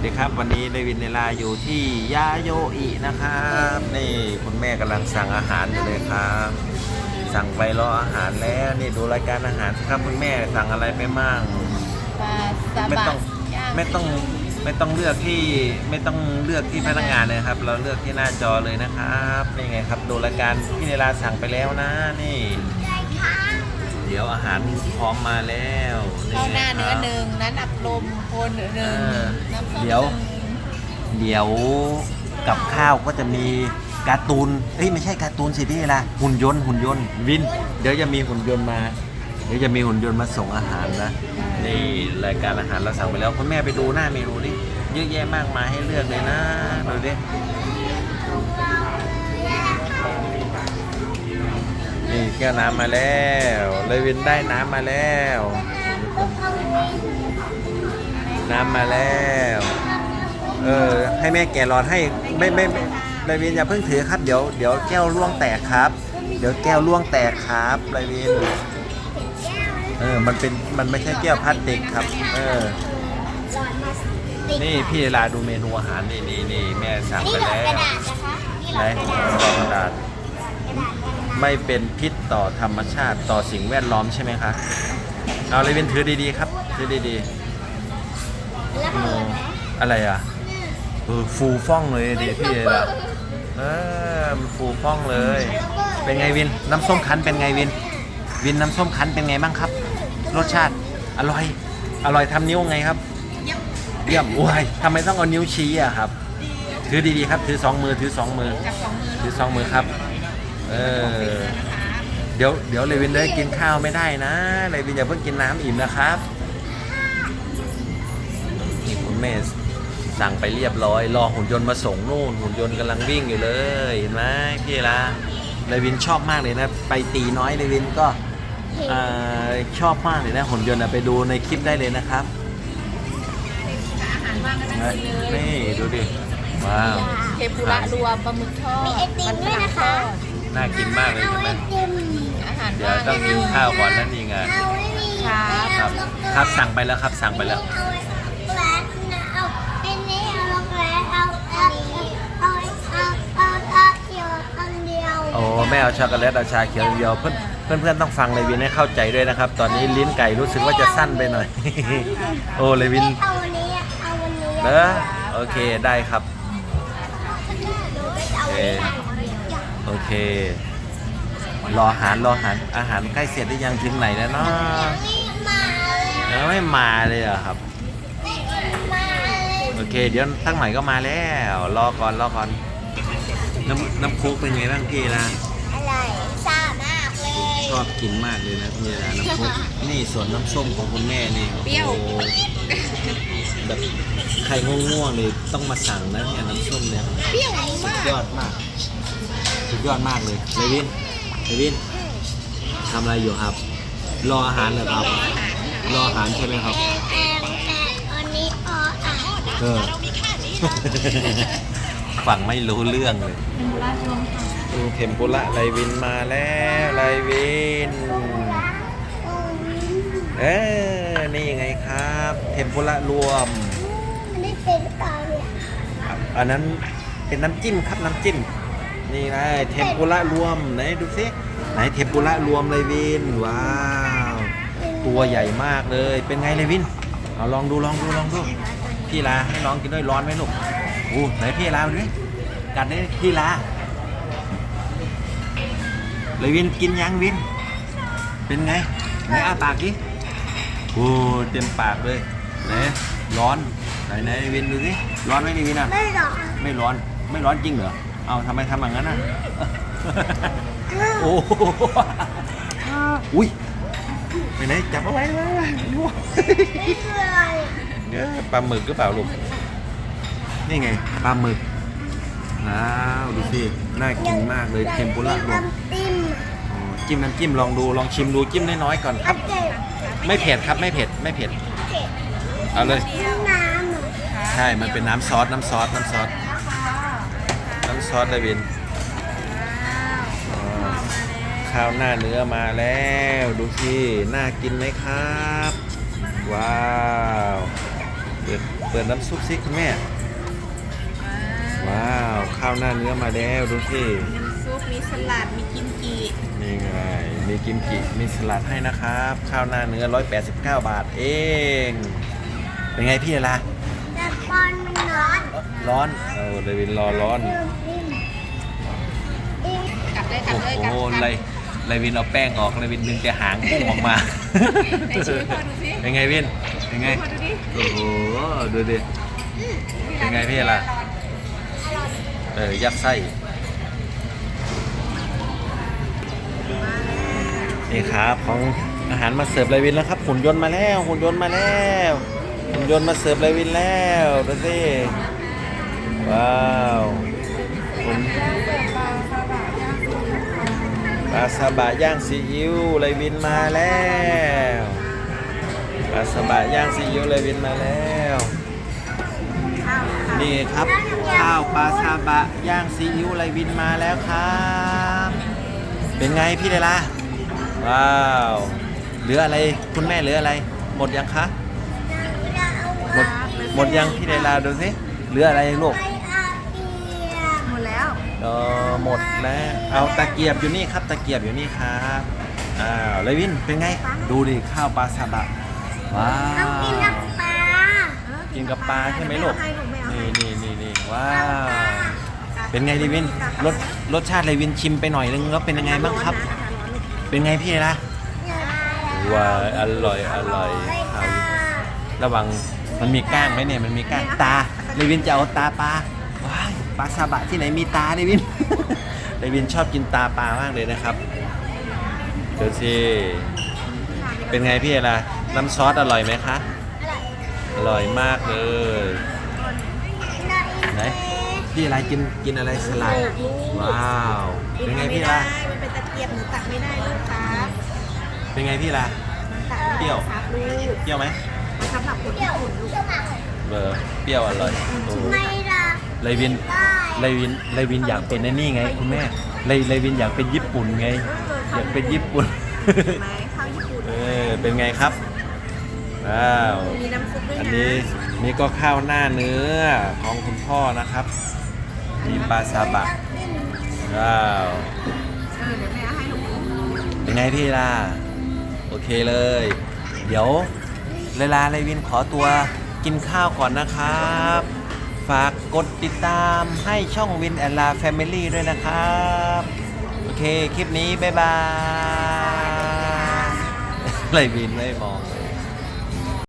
สดีครับวันนี้เดวินเนลาอยู่ที่ยาโยอินะครับนี่คุณแม่กำลังสั่งอาหารอยู่เลยครับ สั่งไปรออาหารแล้วนี่ดูรายการอาหารสิครับคุณแม่สั่งอะไรไปมั่งปลาซาไม่บะต้องย่างไม่ต้องไม่ต้องเลือกที่ไม่ต้องเลือกที่พนักงานเลยครับ เราเลือกที่หน้าจอเลยนะครับนี่ไงครับ ดูรายการที่เนลาสั่งไปแล้วนะนี่ เดี๋ยวอาหารพร้อมมาแล้วข้าวหน้าเนื้อครับหนึ่งนั้นอับลมโคนหนึ่งเออน้ำส้มเดี๋ยวหนึ่งเดี๋ยวกับข้าวก็จะมีการ์ตูนเอ้ยไม่ใช่การ์ตูนสิพี่ละหุ่นยนต์หุ่นยนต์วิน เดี๋ยวจะมีหุ่นยนต์มา เดี๋ยวจะมีหุ่นยนต์มาส่งอาหารนะนี่รายการอาหารเราสั่งไปแล้วคุณแม่ไปดูหน้าเมนูดิเยอะแยะมากมายให้เลือกเลยนะดูดิ แก้วน้ำมาแล้วเลยวินได้น้ำมาแล้ว น้ำมาแล้ว เออ ให้แม่แกะหลอดให้ไม่ไม่ไม่ไรวินอย่าเพิ่งถือครับ เดี๋ยวเดี๋ยวแก้วล่วงแตกครับ เดี๋ยวแก้วล่วงแตกครับไรวินเออ มันเป็นมันไม่ใช่แก้วพลาสติกครับ เออนี่พี่เวลาดูเมนูอาหารนี่นี่นี่แม่สั่งนี่ไปหลอดแล้วกระดาษนะคะนี่หลไหนอดกระดาษ ไม่เป็นพิษต่อธรรมชาติต่อสิ่งแวดล้อมใช่ไหมคะเอาไรวินถือดีๆครับ ถือดีๆแล้วอืเปิมดไหมอะไรอะเออฟูฟ่องเลยดิพี่เลยล่ะเออมันฟูฟ่องเลย เป็นไงวินน้ำส้มคั้นเป็นไงวิน วินน้ำส้มคั้นเป็นไงบ้างครับ รสชาติอร่อย อร่อยทำนิ้วไงครับ เยี่ยมโอ้ยทำไมต้องเอานิ้วชี้อะครับ ถือดีๆครับ ถือสองมือถือสองมือจับสองมือถือสองมือครับ เออ เดี๋ยวเดี๋ยวเลวินได้กินข้าวไม่ได้นะเลวินอย่าเพิ่งกินน้ำอิ่มนะครับนี่คุณแม่สั่งไปเรียบร้อยรอหุ่นยนต์มาส่งนู่นหุ่นยนต์กำลังวิ่งอยู่เลยเห็นไหมพี่ละเลวินชอบมากเลยนะ ไปตีน้อยเลวินก็เอ่อชอบมากเลยนะหุ่นยนต์อะไปดูในคลิปได้เลยนะครับอาหารว่างก็นั่งกินเลยนี่ดูดิว้าวเทปุระรวมปลาหมึกทอดมีไอติมด้วยนะคะ น่ากินมากเลยเอาใช่ไหไอมติมอาหารเดี๋ยวว่างต้องกินข้าวก่อนนั่นเองไงเอาไม่มีครับครับครับสั่งไปแล้วครับสั่งไปแล้วเอาช็อกโกแลตนะเอาอันนี้เอาช็อกโกแลตเอาเอาเอาเอาเอาเอาเขียวอันเดียวโอ้แม่เอาช็อกโกแลตเอาชาเขียวเดียวเพื่อนเพื่อนเพื่อนต้องฟังเลวินให้เข้าใจด้วยนะครับ ตอนนี้ลิ้นไก่รู้สึกว่าจะสั้นไปหน่อย โอ้เลวินเอาวันนี้เอาวันนี้เนอะโอเคได้ครับหนูก็จะเอาวันนี้ได้ โอเค รออาหารรออาหารอาหารใกล้เสร็จหรือยังถึงไหนแล้วเนาะยังไม่มาเลยยังไม่มาเลยเหรอครับมาเลยโอเค เดี๋ยวตั้งใหม่ก็มาแล้ว รอก่อนรอก่อนน้ำน้ำคุกเป็นไงบ้างพี่นะอะไรซ่ามากเลย ชอบกินมากเลยนะพี่นะน้ำคุกนี่ส่วนน้ำส้มของคุณแม่นี่โอ้โหเปรี้ยวแบบใครง่วงๆเลยต้องมาสั่งนะเนี่ยน้ำส้มเนี่ยเปรี้ยวมากสุดยอดมาก สุดยอดมากเลยเลวินเลวินทำอะไรอยู่ครับ รออาหารเหรอครับ รออาหารใช่ไหมครับแอนแอนแอนอันนี้ออะเออฟังไม่รู้เรื่องเลยเทปุระรวมค่ะดูเทมปุระไรวินมาแล้วไรวิน เออนี่ยังไงครับ เทมปุระรวม อันนี้เป็นเปล่าเนี่ยอันนั้นเป็นน้ำจิ้มครับน้ำจิ้ม นี่ไงเทมปุระรวมไหนดูสิไหนเทมปุระรวมเลยวินว้าวตัวใหญ่มากเลยเป็นไงเลยวินเอาลองดูลองดูลองดูพี่ลาให้น้องกินด้วยร้อนไหมลูกอู้ไหนพี่ลาดูดิกัดได้พี่ลาเลยวินกินยังวิน เป็นไงไหนอ้าปากดิโอ้เต็มปากเลยไหนร้อนไหนไหนวินดูสิร้อนไหมนี่วินอะไม่หรอกไม่ร้อนไม่ร้อนจริงเหรอ เอาทำไมทำอย่างนั้นอะ โอ้โหอุ้ยไปไหนจับเอาไว้ไว้ไว้ดูนี่คืออะไรเอ้ยปลาหมึกหรือเปล่าลูก นี่ไงปลาหมึกอ้าวดูสิ น่ากินมากเลยเทมปุระรวมน้ำจิ้มอ๋อจิ้มน้ำจิ้มลองดู ลองชิมดูจิ้มน้อยๆก่อนคอัรับ นเจ็บไม่เผ็ดครับไม่เผ็ดไม่เผ็ดเจ็บเอาเลย น้ำเหรอใช่ มันเป็นน้ำซอส น้ำซอส น้ำซอสน้ำ ซอสเลยวินอ๋อข้าวหน้าเนื้อมาแล้วดูสิน่ากินไหมครับ ว้าวเปิดเปิดน้ำซุปซิคุณแม่ว้าวข้าวหน้าเนื้อมาแล้วดูสิน้ำซุปมีสลัดมีกิมจินี่ไงมีกิมจิมีสลัดให้นะครับ ข้าวหน้าเนื้อ 189 บาทเอง เป็นไงพี่ล่ะแต่ปอนมันร้อนร้อนเออเลวินรอร้อนกลับเลยกลับโอ้เลยโหกลับกลับเลยเลวินเอาแป้งออกเลวินดึงแต่หางกุ้งออกมา ไหนช่วยพ่อดูสิเป็นไงวินเป็นไง พ่อดูดิโอ้โห ดูดิ เป็นไงพี่ล่ะ เออ ยัดไส้ นี่ครับ ของอาหารมาเสิร์ฟไรวินแล้วครับหุ่นยนต์มาแล้วหุ่นยนต์มาแล้ว หุ่นยนต์มาเสิร์ฟไรวินแล้วดูสิว้าวหุ่นปลาซาบะย่างซีอิ๊วไรวินมาแล้วปลาซาบะย่างซีอิ๊วไรวินมาแล้วนี่ครับข้าวปลาซาบะย่างซีอิ๊วไรวินมาแล้วครับ เป็นไงพี่เลล่ะว้าวเหลืออะไรคุณแม่เหลืออะไร หมดยังคะ มดยังพี่เลลาดูสิเหลืออะไรลูกไปอาเปียกหมดแล้วเออหมดแล้ว เอาตะเกียบอยู่นี่ครับ ตะเกียบอยู่นี่ครับอ้าวเลวินเป็นไง ดูดิข้าวปลาซาบะว้าต้องกินกับวปลากินกับปลาใช่ไหมลูกให้ลูกไม่เอาให้นี่นี่นี่นี่ว้าว เป็นไงเลวินรสรสชาติเลวินชิมไปหน่อยนึงแล้วเป็นยังไงบ้างครับ เป็นไงพี่เลล่ะว้ายอร่อยอร่อยครับ ระวังมันมีก้างไหมเนี่ยมันมีก้างตาเลวินจะเอาตาปลาว้ายปลาซาบะที่ไหนมีตาเลวินเลวินชอบกินตาปลามากเลยนะครับเดี๋ยวสิเป็นไงพี่ล่ะน้ำซอสอร่อยไหมคะอร่อยมากเลยไหนพี่อะไรกินกินอะไรสลัดว้าวเป็นไงพี่ล่ะมันเป็นตะเกียบหนูตักไม่ได้ลูกครับเป็นไงพี่ล่ะมันตักเปรี้ยวครับลูกเปรี้ยวไหมมัน สำหรับคนญี่ปุ่นลูกเบอร์เปรี้ยวอร่อยโอ้ไม่ละเลวินได้เลวินเลวินอยากเป็นไอ้นี่ไงคุณแม่เลเลวินอยากเป็นญี่ปุ่นไง อยากเป็นญี่ปุ่น ไหมข้าวญี่ปุ่น เออ เป็นไงครับว้าว มีน้ำซุปด้วยอันนะนี้นี่ก็ข้าวหน้าเนื้อของคุณพ่อนะครับ มีปลาซาบะว้าว เออเดี๋ยวแม่เอาให้ลูก เป็นไงพี่ล่ะ โอเคเลย เดี๋ยว เวลาเลวินขอตัวกินข้าวก่อนนะครับ ฝากกดติดตามให้ช่องวินแอนลาแฟมิลี่ด้วยนะครับ โอเค คลิปนี้ บ๊ายบายเลวินไม่มอง